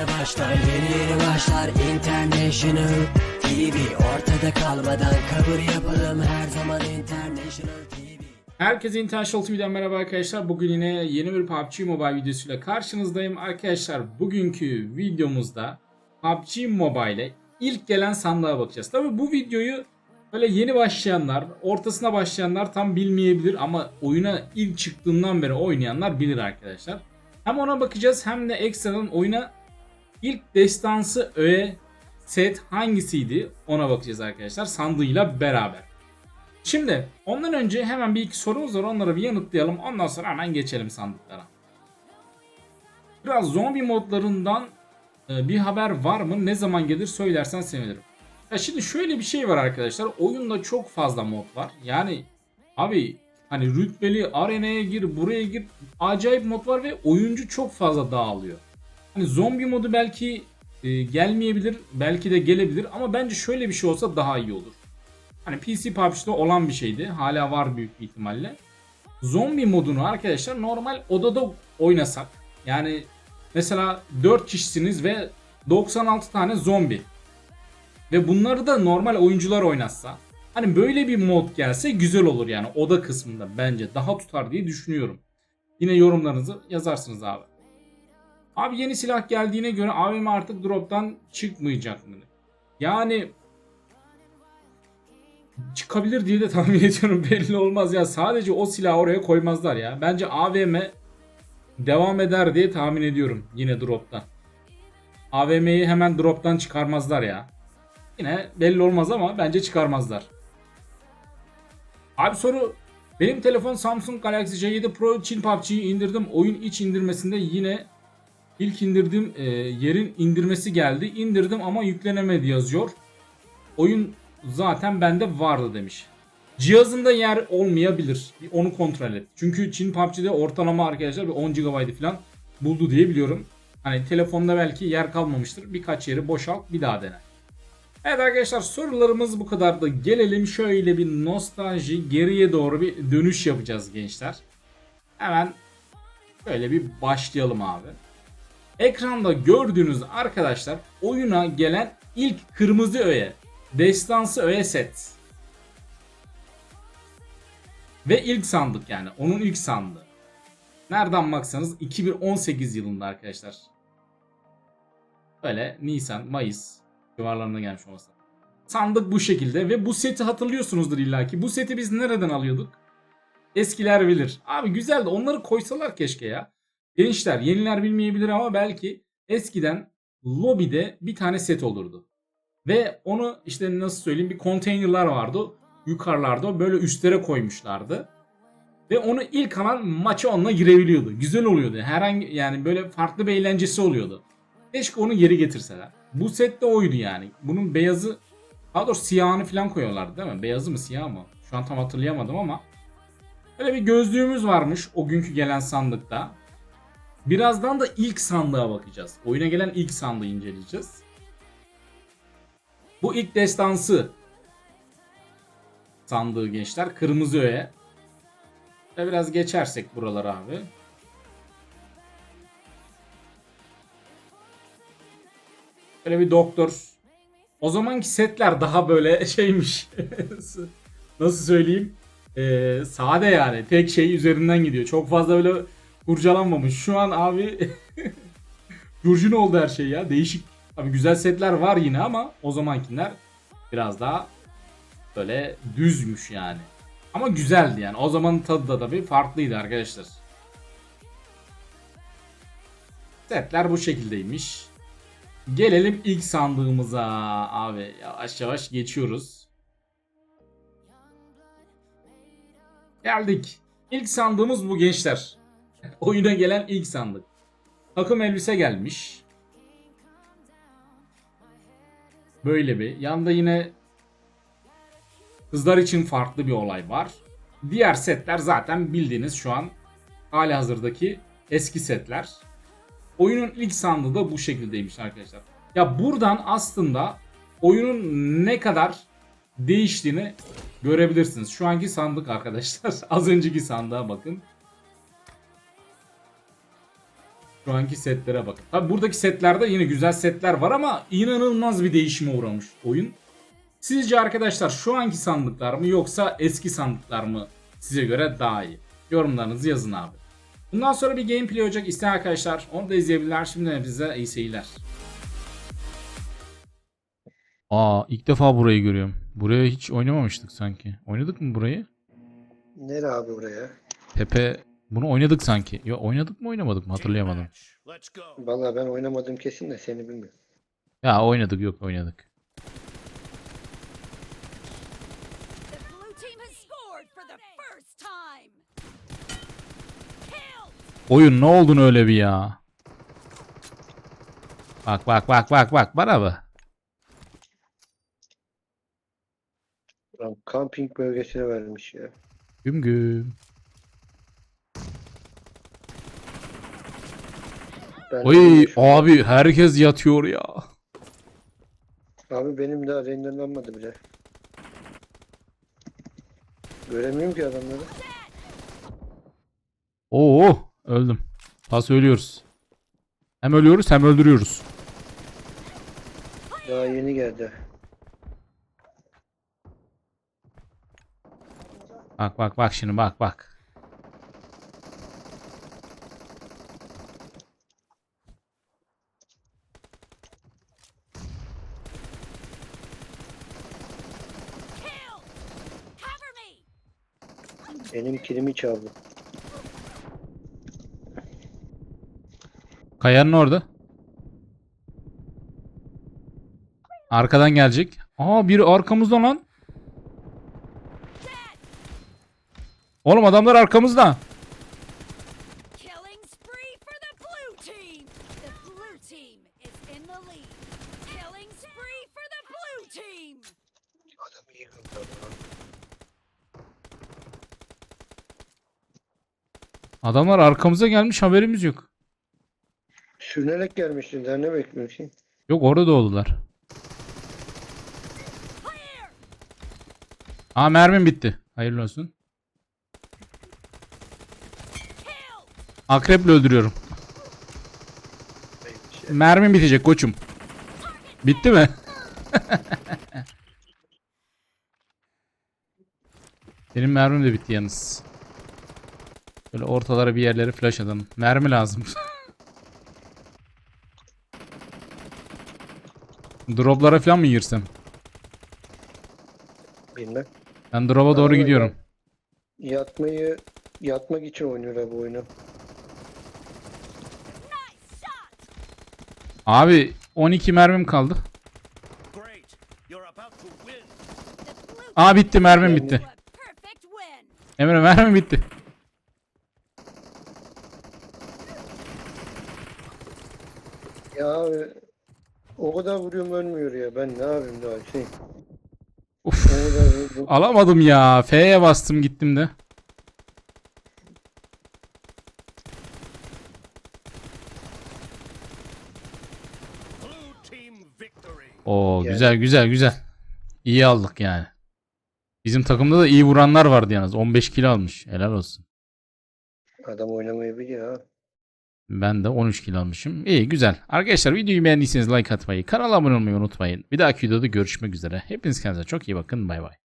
yeni başlar Yeni yeni başlar International TV Ortada kalmadan kabul yapalım Her zaman International TV Herkese International TV'den merhaba arkadaşlar. Bugün yine yeni bir PUBG Mobile videosuyla karşınızdayım. Arkadaşlar bugünkü videomuzda PUBG Mobile'e ilk gelen sandığa bakacağız. Tabi bu videoyu böyle yeni başlayanlar, ortasına başlayanlar tam bilmeyebilir ama oyuna ilk çıktığından beri oynayanlar bilir arkadaşlar. Hem ona bakacağız hem de ekstradan oyuna ilk destansı öğe set hangisiydi ona bakacağız arkadaşlar sandığıyla beraber. Şimdi ondan önce hemen bir iki sorumuz var onları bir yanıtlayalım ondan sonra hemen geçelim sandıklara. Biraz zombi modlarından e, bir haber var mı ne zaman gelir söylersen sevinirim. Ya şimdi şöyle bir şey var arkadaşlar oyunda çok fazla mod var yani abi hani rütbeli arenaya gir buraya gir acayip mod var ve oyuncu çok fazla dağılıyor. Hani zombi modu belki e, gelmeyebilir belki de gelebilir ama bence şöyle bir şey olsa daha iyi olur. Hani PC PUBG'de olan bir şeydi. Hala var büyük bir ihtimalle. Zombi modunu arkadaşlar normal odada oynasak. Yani mesela 4 kişisiniz ve 96 tane zombi. Ve bunları da normal oyuncular oynatsa. Hani böyle bir mod gelse güzel olur yani oda kısmında bence daha tutar diye düşünüyorum. Yine yorumlarınızı yazarsınız abi. Abi yeni silah geldiğine göre AVM artık drop'tan çıkmayacak mı? Yani çıkabilir diye de tahmin ediyorum belli olmaz ya sadece o silahı oraya koymazlar ya. Bence AVM devam eder diye tahmin ediyorum yine drop'tan. AVM'yi hemen drop'tan çıkarmazlar ya. Yine belli olmaz ama bence çıkarmazlar. Abi soru benim telefon Samsung Galaxy J7 Pro Çin PUBG'yi indirdim. Oyun iç indirmesinde yine ilk indirdiğim e, yerin indirmesi geldi. İndirdim ama yüklenemedi yazıyor. Oyun zaten bende vardı demiş. Cihazında yer olmayabilir. Bir onu kontrol et. Çünkü Çin PUBG'de ortalama arkadaşlar bir 10 GB falan buldu diye biliyorum. Hani telefonda belki yer kalmamıştır. Birkaç yeri boşalt bir daha dene. Evet arkadaşlar sorularımız bu kadardı. Gelelim şöyle bir nostalji geriye doğru bir dönüş yapacağız gençler. Hemen şöyle bir başlayalım abi. Ekranda gördüğünüz arkadaşlar oyuna gelen ilk kırmızı öğe. Destansı öğe set. Ve ilk sandık yani. Onun ilk sandığı. Nereden baksanız 2018 yılında arkadaşlar. Böyle Nisan, Mayıs civarlarına gelmiş olması. Sandık bu şekilde ve bu seti hatırlıyorsunuzdur illaki. Bu seti biz nereden alıyorduk? Eskiler bilir. Abi güzeldi. Onları koysalar keşke ya. Gençler yeniler bilmeyebilir ama belki eskiden lobide bir tane set olurdu. Ve onu işte nasıl söyleyeyim bir konteynerlar vardı. Yukarılarda böyle üstlere koymuşlardı. Ve onu ilk alan maça onunla girebiliyordu. Güzel oluyordu. Herhangi yani böyle farklı bir eğlencesi oluyordu. Keşke onu geri getirseler. Bu set de oydu yani. Bunun beyazı daha doğrusu siyahını falan koyuyorlardı değil mi? Beyazı mı siyah mı? Şu an tam hatırlayamadım ama. Böyle bir gözlüğümüz varmış o günkü gelen sandıkta. Birazdan da ilk sandığa bakacağız. Oyuna gelen ilk sandığı inceleyeceğiz. Bu ilk destansı sandığı gençler. Kırmızı öğe. Ve biraz geçersek buralara abi. Böyle bir doktor. O zamanki setler daha böyle şeymiş. Nasıl söyleyeyim? Ee, sade yani. Tek şey üzerinden gidiyor. Çok fazla böyle kurcalanmamış. Şu an abi Curcun oldu her şey ya. Değişik. Abi güzel setler var yine ama o zamankiler biraz daha böyle düzmüş yani. Ama güzeldi yani. O zamanın tadı da tabii farklıydı arkadaşlar. Setler bu şekildeymiş. Gelelim ilk sandığımıza abi. Yavaş yavaş geçiyoruz. Geldik. İlk sandığımız bu gençler. Oyuna gelen ilk sandık. Takım elbise gelmiş. Böyle bir. Yanda yine kızlar için farklı bir olay var. Diğer setler zaten bildiğiniz şu an hali hazırdaki eski setler. Oyunun ilk sandığı da bu şekildeymiş arkadaşlar. Ya buradan aslında oyunun ne kadar değiştiğini görebilirsiniz. Şu anki sandık arkadaşlar. Az önceki sandığa bakın. Şu anki setlere bakın. Tabi buradaki setlerde yine güzel setler var ama inanılmaz bir değişime uğramış oyun. Sizce arkadaşlar şu anki sandıklar mı yoksa eski sandıklar mı size göre daha iyi? Yorumlarınızı yazın abi. Bundan sonra bir gameplay olacak isteyen arkadaşlar onu da izleyebilirler. Şimdi bize iyi seyirler. Aa ilk defa burayı görüyorum. Buraya hiç oynamamıştık sanki. Oynadık mı burayı? Nere abi buraya? Tepe bunu oynadık sanki. Ya oynadık mı oynamadık mı hatırlayamadım. Vallahi ben oynamadım kesin de seni bilmiyorum. Ya oynadık yok oynadık. The blue team has scored for the first time. Kill! Oyun ne oldun öyle bir ya? Bak bak bak bak bak bana bak. Lan kamping bölgesine vermiş ya. Güm güm. Ben Oy abi herkes yatıyor ya. Abi benim daha renderlanmadı bile. Göremiyorum ki adamları. Oo öldüm. Pas ölüyoruz. Hem ölüyoruz hem öldürüyoruz. Daha yeni geldi. Bak bak bak şimdi bak bak. Benim kilimi çaldı. Kayanın orada. Arkadan gelecek. Aa biri arkamızda lan. Oğlum adamlar arkamızda. Killing spree Adamlar arkamıza gelmiş haberimiz yok. Sürünerek. Daha ne bekliyorsun? Yok orada da oldular. Aa mermim bitti. Hayırlı olsun. Akreple öldürüyorum. Mermim bitecek koçum. Bitti mi? Benim mermim de bitti yalnız. Böyle ortalara bir yerlere flash atalım. Mermi lazım. Droplara falan mı girsem? Bilmem. Ben drop'a doğru gidiyorum. Yatmayı yatmak için oynuyorlar bu oyunu. Abi 12 mermim kaldı. Great. You're about to win. The blue Aa bitti mermim bitti. Emre mermim bitti. Ya abi, o kadar vuruyorum ölmüyor ya. Ben ne yapayım daha şey. Uf. O kadar vurdum. Alamadım ya. F'ye bastım gittim de. Oo Yani- güzel güzel güzel. İyi aldık yani. Bizim takımda da iyi vuranlar vardı yalnız. 15 kilo almış. Helal olsun. Adam oynamayı biliyor ha. Ben de 13 kilo almışım. İyi güzel. Arkadaşlar videoyu beğendiyseniz like atmayı, kanala abone olmayı unutmayın. Bir dahaki videoda görüşmek üzere. Hepiniz kendinize çok iyi bakın. Bay bay.